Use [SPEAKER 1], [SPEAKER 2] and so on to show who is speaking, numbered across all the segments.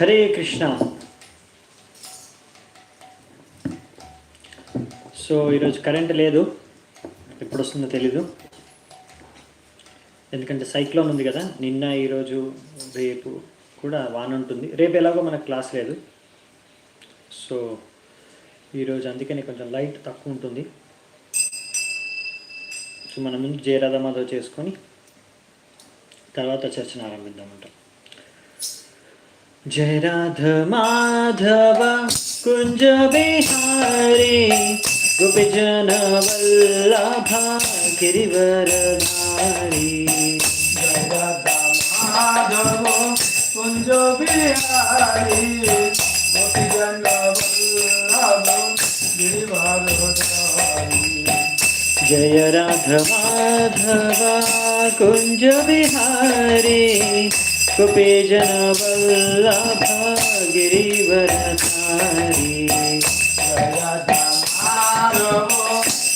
[SPEAKER 1] Hare Krishna. So ఈరోజు current లేదు. ఎప్పుడు వస్తుందో తెలీదు. ఎందుకంటే సైక్లోన్ ఉంది కదా నిన్న ఈరోజు రేపు కూడా వాన ఉంటుంది. రేపు ఎలాగో మనకు క్లాస్ లేదు. సో ఈరోజు అందుకని కొంచెం లైట్ తక్కువ ఉంటుంది. సో మనం ముందు జయరాధమాధవ్ చేసుకొని తర్వాత చర్చను ఆరంభిద్దామంటాం. जय राधा माधव कुंज बिहारी गोपीजन वल्लभा गिरिवरधारी जय राधा माधव कुञ्ज बिहारी गोपीजन जय राधा माधव कुञ्ज बिहारी कृपेजन वल्लभा गिरिवरधारी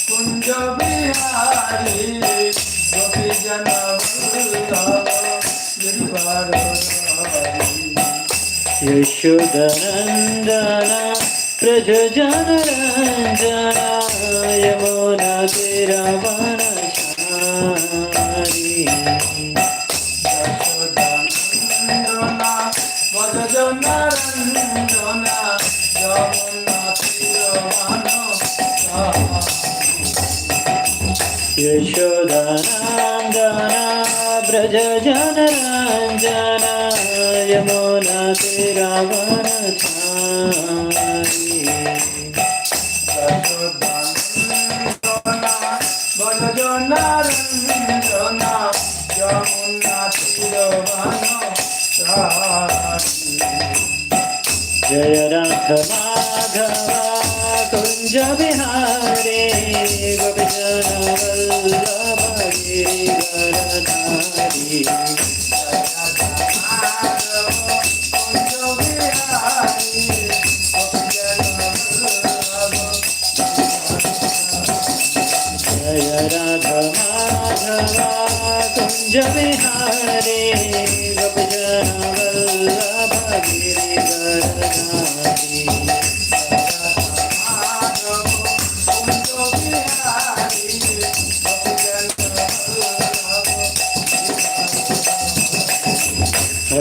[SPEAKER 1] कुंज बिहारी प्रज वल्लभा गिरिवरधारी यशोदनंदना ब्रज जन तेरा वन সজনা রঞ্জনা यशोदनाञ्जना ब्रजजनरञ्जना यमुना श्रीरावण माघवा कुञ्ज विहारे गोपजनवल्लभगिरिवरधारी जय राध माधवा कुञ्ज विहारे गोपजनवल्लभगिरिवरधारी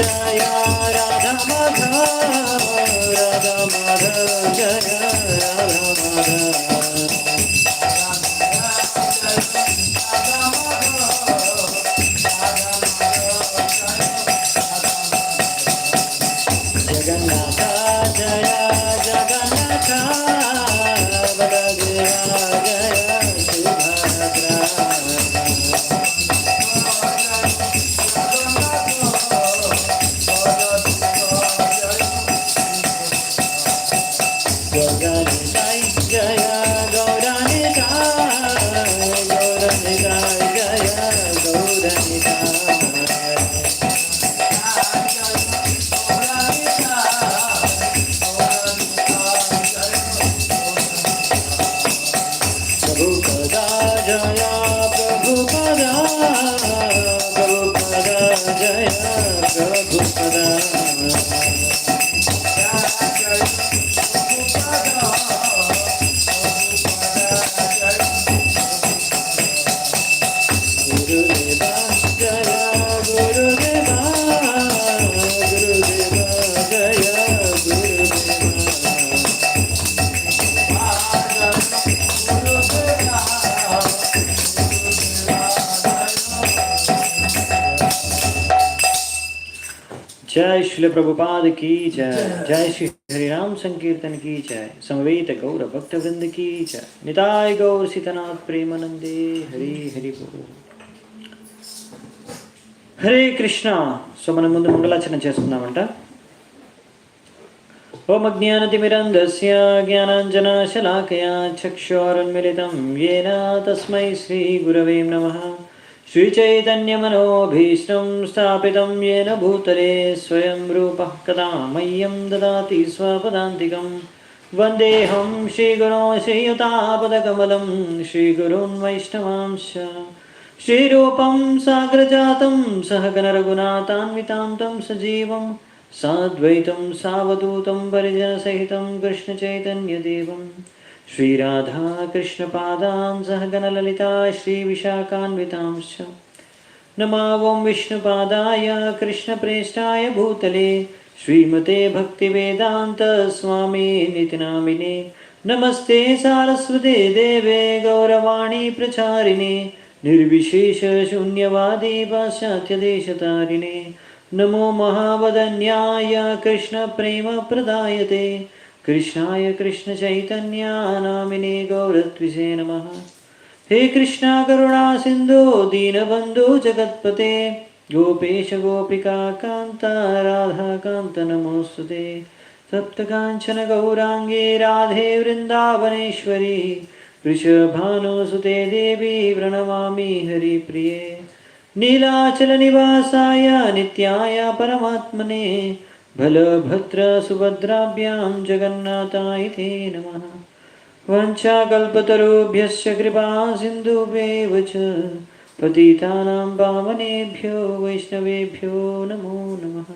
[SPEAKER 1] जय राधा माधव राधा माधव जय राधा माधव जगन्नाथ जय श्री प्रभुपाद की जय जय श्री हरिराम संकीर्तन की जय समवेत गौर भक्त वृंद की जय निताय गौर सीतनाथ प्रेमानंदे हरि हरि बोल హరే కృష్ణ సో మనం ముందు మంగళాచరణ చేసుకుందామంట ఓం అజ్ఞానతిమిరంధస్య జ్ఞానాంజనశలాకయా చక్షోరున్మిలితం येन తస్మై శ్రీగురవే నమః श्रीचैतन्यमनोभीष्टं स्थापितं येन भूतले स्वयं रूपः कदा मह्यं ददाति स्वपदान्तिकं। वन्देऽहं श्रीगुरो श्रीयुतापदकमलं श्रीगुरून् वैष्णवांश्च श्रीरूपं साग्रजातं सहगणरघुनाथान्वितां तं सजीवं। साद्वैतं सावधूतं परिजनसहितं कृष्णचैतन्यदेवं श्रीराधा कृष्णपादान् सहगणललिता श्रीविशाखान्वितांश्च। नमा ॐ विष्णुपादाय कृष्णप्रेष्ठाय भूतले, श्रीमते भक्तिवेदान्तस्वामी नितिनामिने नमस्ते सारस्वते देवे गौरवाणी प्रचारिणे निर्विशेषशून्यवादी पाश्चात्यदेशतारिणे। नमो महावदन्याय कृष्णप्रेमप्रदायते कृष्णाय कृष्णचैतन्या नामिने गौरत्विषे नमः। हे कृष्णा करुणा सिन्धो, दीनबन्धु जगत्पते। गोपेश, गोपिका, कान्त राधाकान्त नमोऽस्तु ते। सप्तकाञ्चन गौराङ्गे राधे वृन्दावनेश्वरी। वृषभानुसुते देवी, प्रणमामि हरिप्रिये। नीलाचलनिवासाय नित्याय परमात्मने। बलभद्रसुभद्राभ्यां जगन्नाथाय ते नमः। वञ्चाकल्पतरुभ्यश्च कृपा सिन्धुभ्येव च। पतितानां पावनेभ्यो, वैष्णवेभ्यो नमो नमः।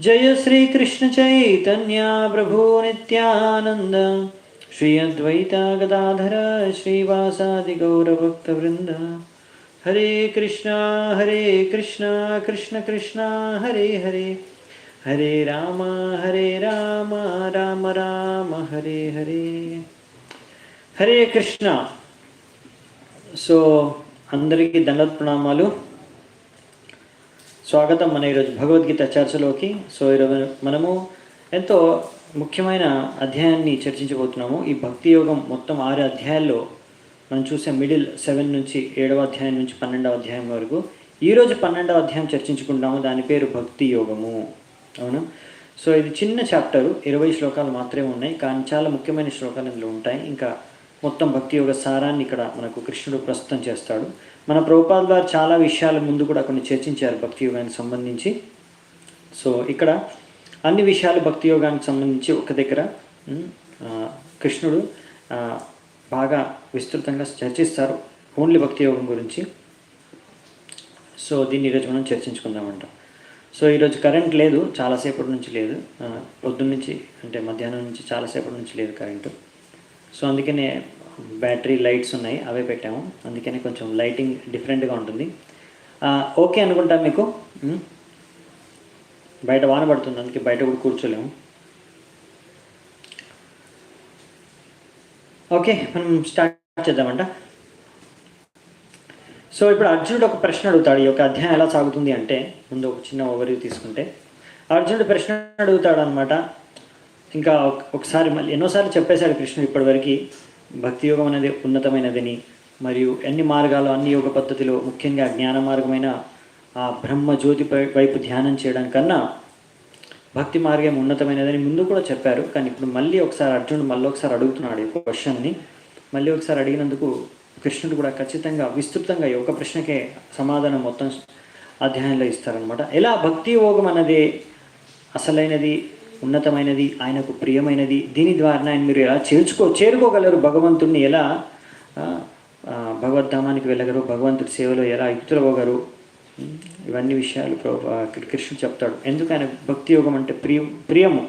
[SPEAKER 1] जय श्रीकृष्णचैतन्य प्रभो नित्यानन्द। श्री अद्वैता गदाधर श्रीवासादिगौरभक्तवृन्द। हरे कृष्णा हरे कृष्णा, कृष्ण कृष्णा, हरे हरे। హరే రామ హరే రామ రామ రామ హరే హరే. హరే కృష్ణ. సో అందరికీ దండత్ ప్రణామాలు స్వాగతం మన ఈరోజు భగవద్గీత చర్చలోకి. సో ఈరోజు మనము ఎంతో ముఖ్యమైన అధ్యాయాన్ని చర్చించబోతున్నాము. ఈ భక్తి యోగం మొత్తం ఆరు అధ్యాయాల్లో మనం చూసే మిడిల్ సెవెన్ నుంచి ఏడవ అధ్యాయం నుంచి పన్నెండవ అధ్యాయం వరకు. ఈరోజు పన్నెండవ అధ్యాయం చర్చించుకుంటాము దాని పేరు భక్తి యోగము. అవునా? సో ఇది చిన్న చాప్టరు ఇరవై శ్లోకాలు మాత్రమే ఉన్నాయి కానీ చాలా ముఖ్యమైన శ్లోకాలు ఇందులో ఉంటాయి. ఇంకా మొత్తం భక్తి యోగ సారాన్ని ఇక్కడ మనకు కృష్ణుడు ప్రస్తుతం చేస్తాడు. మన ప్రభుపాద గారు చాలా విషయాల ముందు కూడా కొన్ని చర్చించారు భక్తి యోగానికి సంబంధించి. సో ఇక్కడ అన్ని విషయాలు భక్తి యోగానికి సంబంధించి ఒక దగ్గర కృష్ణుడు బాగా విస్తృతంగా చర్చిస్తారు ఓన్లీ భక్తి యోగం గురించి. సో దీన్ని ఈరోజు మనం చర్చించుకుందామంట. సో ఈరోజు కరెంట్ లేదు చాలాసేపటి నుంచి లేదు. పొద్దున్న నుంచి అంటే మధ్యాహ్నం నుంచి చాలాసేపటి నుంచి లేదు కరెంటు. సో అందుకనే బ్యాటరీ లైట్స్ ఉన్నాయి అవే పెట్టాము. అందుకనే కొంచెం లైటింగ్ డిఫరెంట్గా ఉంటుంది. ఓకే అనుకుంటా మీకు? బయట వాన పడుతుంది అందుకే బయట కూడా కూర్చోలేము. ఓకే మనం స్టార్ట్ చేద్దామంట. సో ఇప్పుడు అర్జునుడు ఒక ప్రశ్న అడుగుతాడు ఈ యొక్క అధ్యాయం ఎలా సాగుతుంది అంటే ముందు ఒక చిన్న ఓవర్వ్యూ తీసుకుంటే. అర్జునుడు ప్రశ్న అడుగుతాడు అనమాట ఇంకా ఒకసారి మళ్ళీ ఎన్నోసార్లు చెప్పేశాడు కృష్ణుడు ఇప్పటివరకు. భక్తి యోగం అనేది ఉన్నతమైనదని మరియు ఎన్ని మార్గాలు అన్ని యోగ పద్ధతిలో ముఖ్యంగా జ్ఞాన మార్గమైన ఆ బ్రహ్మ జ్యోతి వైపు ధ్యానం చేయడం కన్నా భక్తి మార్గం ఉన్నతమైనదని ముందు కూడా చెప్పారు. కానీ ఇప్పుడు మళ్ళీ ఒకసారి అర్జునుడు మళ్ళీ ఒకసారి అడుగుతున్నాడు ఈ క్వశ్చన్ని మళ్ళీ ఒకసారి అడిగినందుకు కృష్ణుడు కూడా ఖచ్చితంగా విస్తృతంగా ఈ ఒక ప్రశ్నకే సమాధానం మొత్తం అధ్యాయంలో ఇస్తారనమాట ఎలా? భక్తి యోగం అన్నది అసలైనది ఉన్నతమైనది ఆయనకు ప్రియమైనది. దీని ద్వారా ఆయన మీరు ఎలా చేర్చుకో చేరుకోగలరు భగవంతుడిని ఎలా? భగవద్ధామానికి వెళ్ళగలరు? భగవంతుడి సేవలో ఎలా యుక్తులవ్వగలరు? ఇవన్నీ విషయాలు కృష్ణుడు చెప్తాడు. ఎందుకు ఆయన భక్తి యోగం అంటే ప్రియం ప్రియము.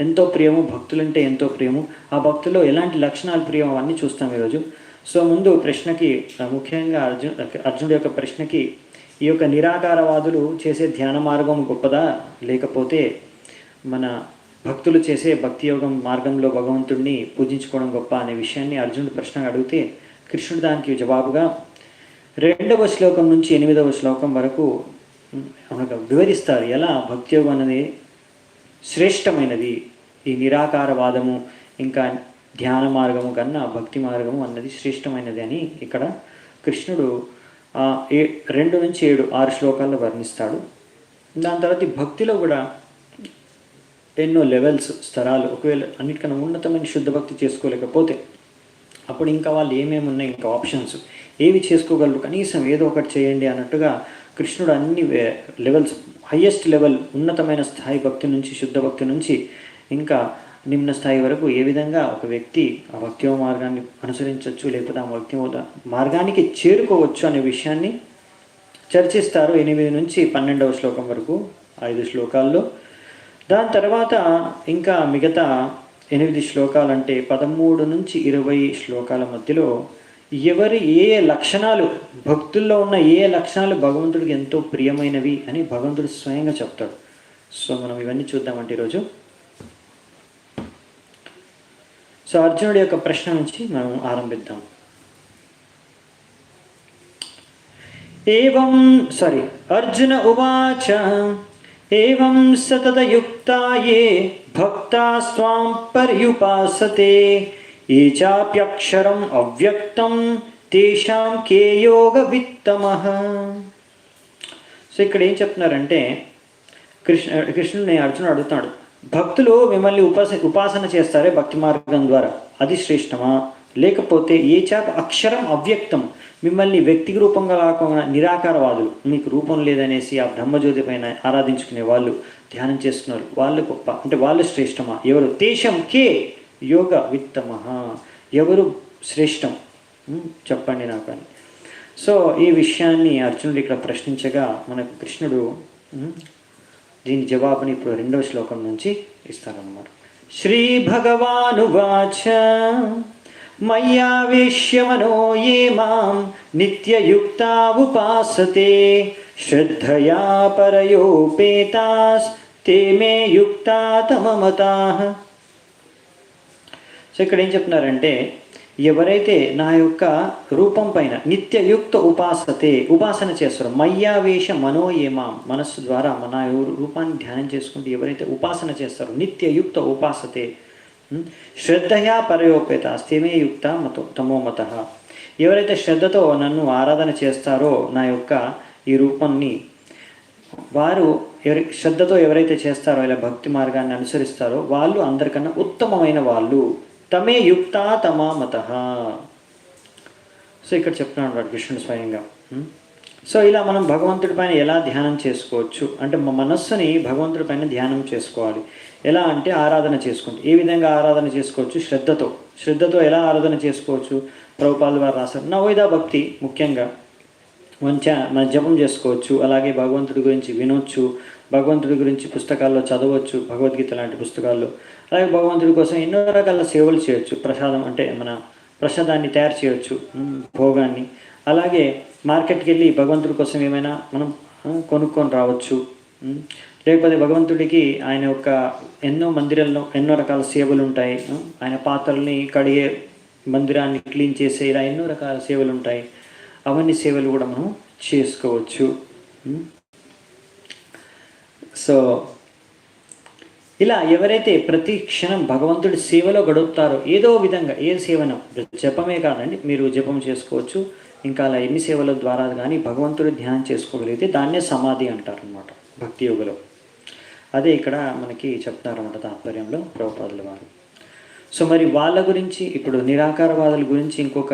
[SPEAKER 1] ఎంతో ప్రియము భక్తులంటే ఎంతో ప్రియము. ఆ భక్తుల్లో ఎలాంటి లక్షణాలు ప్రియం అవన్నీ చూస్తాం ఈరోజు. సో ముందు ప్రశ్నకి ముఖ్యంగా అర్జున్ అర్జునుడి యొక్క ప్రశ్నకి ఈ యొక్క నిరాకారవాదులు చేసే ధ్యాన మార్గం గొప్పదా? లేకపోతే మన భక్తులు చేసే భక్తి యోగం మార్గంలో భగవంతుడిని పూజించుకోవడం గొప్ప అనే విషయాన్ని అర్జునుడు ప్రశ్న అడిగితే కృష్ణుడు దానికి జవాబుగా రెండవ శ్లోకం నుంచి ఎనిమిదవ శ్లోకం వరకు వివరిస్తారు. ఎలా? భక్తి యోగం అనేది శ్రేష్టమైనది. ఈ నిరాకారవాదము ఇంకా ధ్యాన మార్గము కన్నా భక్తి మార్గము అన్నది శ్రేష్టమైనది అని ఇక్కడ కృష్ణుడు ఏ రెండు నుంచి ఏడు ఆరు శ్లోకాల్లో వర్ణిస్తాడు. దాని తర్వాత భక్తిలో కూడా ఎన్నో లెవెల్స్ స్థలాలు ఒకవేళ అన్నిటికన్నా ఉన్నతమైన శుద్ధ భక్తి చేసుకోలేకపోతే అప్పుడు ఇంకా వాళ్ళు ఏమేమి ఉన్నాయి ఇంకా ఆప్షన్స్ ఏవి చేసుకోగలరు కనీసం ఏదో ఒకటి చేయండి అన్నట్టుగా కృష్ణుడు అన్ని లెవెల్స్ హయ్యెస్ట్ లెవెల్ ఉన్నతమైన స్థాయి భక్తి నుంచి శుద్ధ భక్తి నుంచి ఇంకా నిమ్న స్థాయి వరకు ఏ విధంగా ఒక వ్యక్తి ఆ భక్తి మార్గాన్ని అనుసరించవచ్చు లేకపోతే ఆ భక్తి మార్గానికి చేరుకోవచ్చు అనే విషయాన్ని చర్చిస్తారు ఎనిమిది నుంచి పన్నెండవ శ్లోకం వరకు ఐదు శ్లోకాల్లో. దాని తర్వాత ఇంకా మిగతా ఎనిమిది శ్లోకాలు అంటే పదమూడు నుంచి ఇరవై శ్లోకాల మధ్యలో ఎవరి ఏ ఏ లక్షణాలు భక్తుల్లో ఉన్న ఏ ఏ లక్షణాలు భగవంతుడికి ఎంతో ప్రియమైనవి అని భగవంతుడు స్వయంగా చెప్తాడు. సో మనం ఇవన్నీ చూద్దామంటే ఈరోజు సో అర్జునుడి యొక్క ప్రశ్న నుంచి మనం ఆరంభిద్దాం. ఏవం సారీ అర్జున ఉవాచ ఏవం సతతయుక్తా ఏ భక్తా స్వాం పర్యుపాసతే ఏ చాప్యక్షరం అవ్యక్తం తేషాం కే యోగ విత్తమ సో ఇక్కడ ఏం చెప్తున్నారంటే కృష్ణ కృష్ణుని అర్జునుడు అడుగుతాడు. భక్తులు మిమ్మల్ని ఉపాస ఉపాసన చేస్తారే భక్తి మార్గం ద్వారా. అది శ్రేష్టమా? లేకపోతే ఏ చేత అక్షరం అవ్యక్తం? మిమ్మల్ని వ్యక్తి రూపంగా కాకుండా నిరాకారవాదులు. మీకు రూపం లేదనేసి ఆ బ్రహ్మజ్యోతి పైన ఆరాధించుకునే వాళ్ళు ధ్యానం చేస్తున్నారు. వాళ్ళు గొప్ప. అంటే వాళ్ళు శ్రేష్టమా? ఎవరు? తేషం కే? యోగ విత్తమ. ఎవరు శ్రేష్టం? చెప్పండి నాకు అని. సో ఈ విషయాన్ని అర్జునుడు ఇక్కడ ప్రశ్నించగా మనకు కృష్ణుడు దీని జవాబుని ఇప్పుడు రెండవ శ్లోకం నుంచి ఇస్తారన్నమాట. శ్రీ భగవానువాచ మయ్యావేశ్య మనో ఏ మాం నిత్యయుక్తా ఉపాసతే శ్రద్ధయా పరయోపేతాస్ తే మే యుక్తా తమమతా. సో ఇక్కడ ఏం చెప్తున్నారంటే ఎవరైతే నా యొక్క రూపం పైన నిత్యయుక్త ఉపాసతే ఉపాసన చేస్తారో మయ్యావేశ మనోయేమాం మనస్సు ద్వారా మన రూపాన్ని ధ్యానం చేసుకుంటూ ఎవరైతే ఉపాసన చేస్తారో నిత్యయుక్త ఉపాసతే శ్రద్ధయా పరయోపేత స్థిమే యుక్త మతో తమోమత ఎవరైతే శ్రద్ధతో నన్ను ఆరాధన చేస్తారో నా యొక్క ఈ రూపాన్ని వారు ఎవరి శ్రద్ధతో ఎవరైతే చేస్తారో ఇలా భక్తి మార్గాన్ని అనుసరిస్తారో వాళ్ళు అందరికన్నా ఉత్తమమైన వాళ్ళు. తమే యుక్త తమా మత. సో ఇక్కడ చెప్తున్నాడు వాడు కృష్ణుడు స్వయంగా. సో ఇలా మనం భగవంతుడి పైన ఎలా ధ్యానం చేసుకోవచ్చు? అంటే మా మనస్సుని భగవంతుడి పైన ధ్యానం చేసుకోవాలి. ఎలా అంటే ఆరాధన చేసుకుంటూ. ఏ విధంగా ఆరాధన చేసుకోవచ్చు? శ్రద్ధతో. శ్రద్ధతో ఎలా ఆరాధన చేసుకోవచ్చు? ప్రభుపాల్ వారు రాశారు. నవోదా భక్తి ముఖ్యంగా. మంచి మన జపం చేసుకోవచ్చు. అలాగే భగవంతుడి గురించి వినొచ్చు. భగవంతుడి గురించి పుస్తకాల్లో చదవచ్చు భగవద్గీత లాంటి పుస్తకాల్లో. అలాగే భగవంతుడి కోసం ఎన్నో రకాల సేవలు చేయొచ్చు. ప్రసాదం అంటే మన ప్రసాదాన్ని తయారు చేయొచ్చు భోగాన్ని. అలాగే మార్కెట్కి వెళ్ళి భగవంతుడి కోసం ఏమైనా మనం కొనుక్కొని రావచ్చు లేకపోతే భగవంతుడికి ఆయన యొక్క ఎన్నో మందిరాల్లో ఎన్నో రకాల సేవలు ఉంటాయి ఆయన పాత్రల్ని కడిగే మందిరాన్ని క్లీన్ చేసే ఇలా ఎన్నో రకాల సేవలు ఉంటాయి. అవన్నీ సేవలు కూడా మనం చేసుకోవచ్చు సో ఇలా ఎవరైతే ప్రతి క్షణం భగవంతుడి సేవలో గడుపుతారో ఏదో విధంగా ఏ సేవనం జపమే కాదండి మీరు జపం చేసుకోవచ్చు. ఇంకా అలా ఎన్ని సేవల ద్వారా కానీ భగవంతుడి ధ్యానం చేసుకోగలిగితే దాన్నే సమాధి అంటారనమాట భక్తి యోగలో. అదే ఇక్కడ మనకి చెప్తారన్నమాట తాత్పర్యంలో ప్రభుపాదుల వారు. సో మరి వాళ్ళ గురించి ఇప్పుడు నిరాకారవాదుల గురించి ఇంకొక